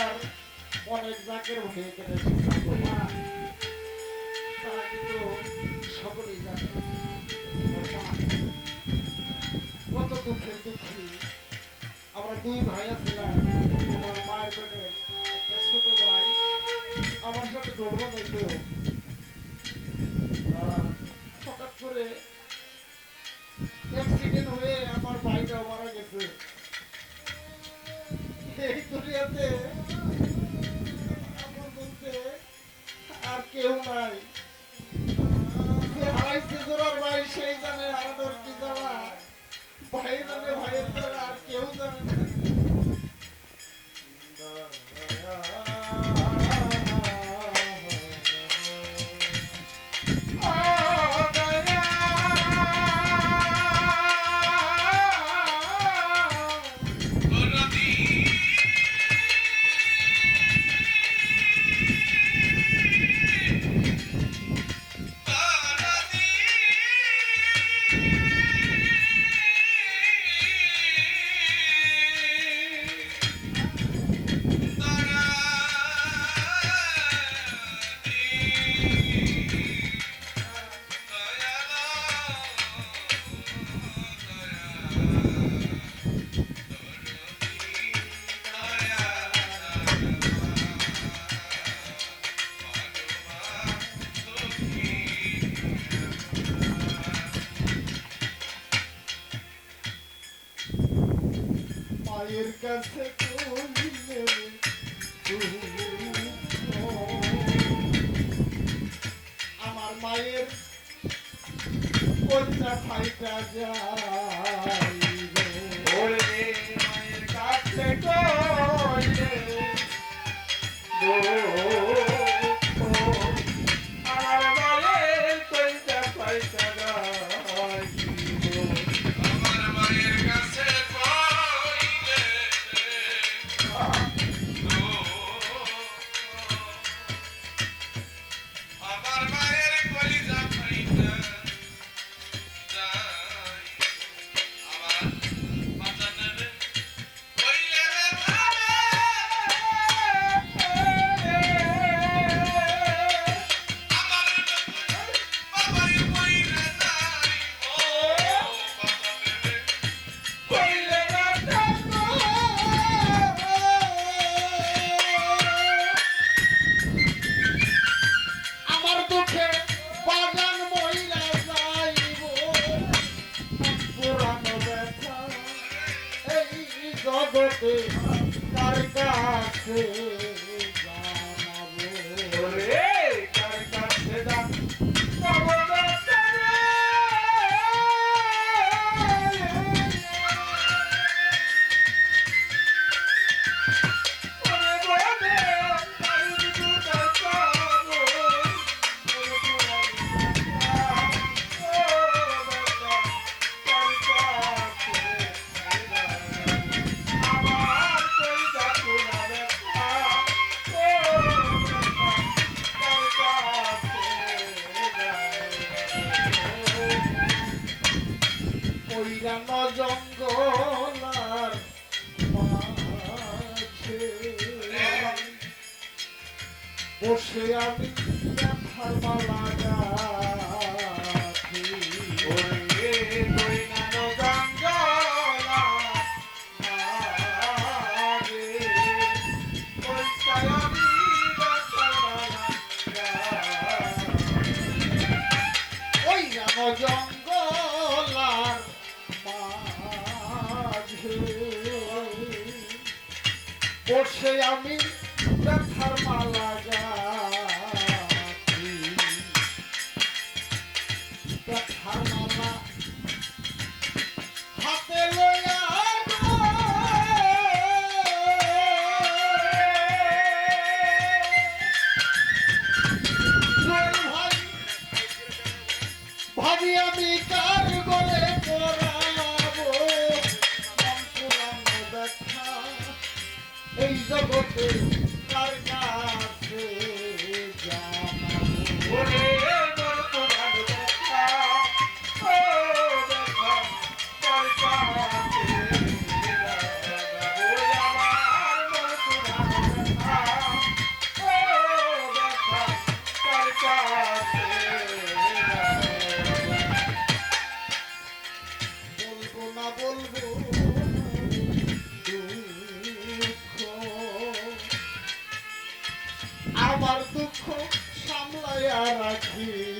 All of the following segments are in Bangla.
দুনিয়ার অনেক জাকের হয়ে কেটেছে তারা কিন্তু সকলেই জানে। কত দুঃখের দুঃখী। আমরা দুই ভাই আছিলাম আমার মায়ের পেটে ছোট ভাই, আমার সাথে দৌড়ো নিত যে হারাইছে জোরার ভাই সেই জানে আমাদের কি জানা ভাই জানে ভাইয়ের আর কেউ আমার মায়ের কন্যা ফাইটা যায় মায়ের কাছে কার কাছে। কাছে ওইরান জঙ্গল বসে আমি ব্যথার মালা বসে আমি ব্যথার মালা গাছি ব্যথার মালা হাতে জয় ভাবি আমি কার গলে পড়াবো দেখা এই জগতে কার কাছে I like you.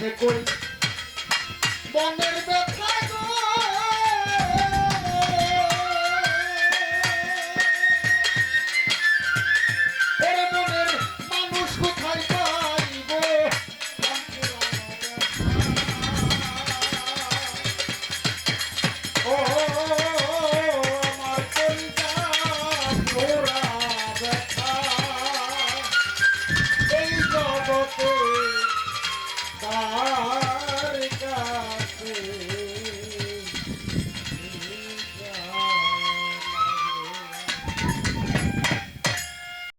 কাছে কই মনের ব্যথা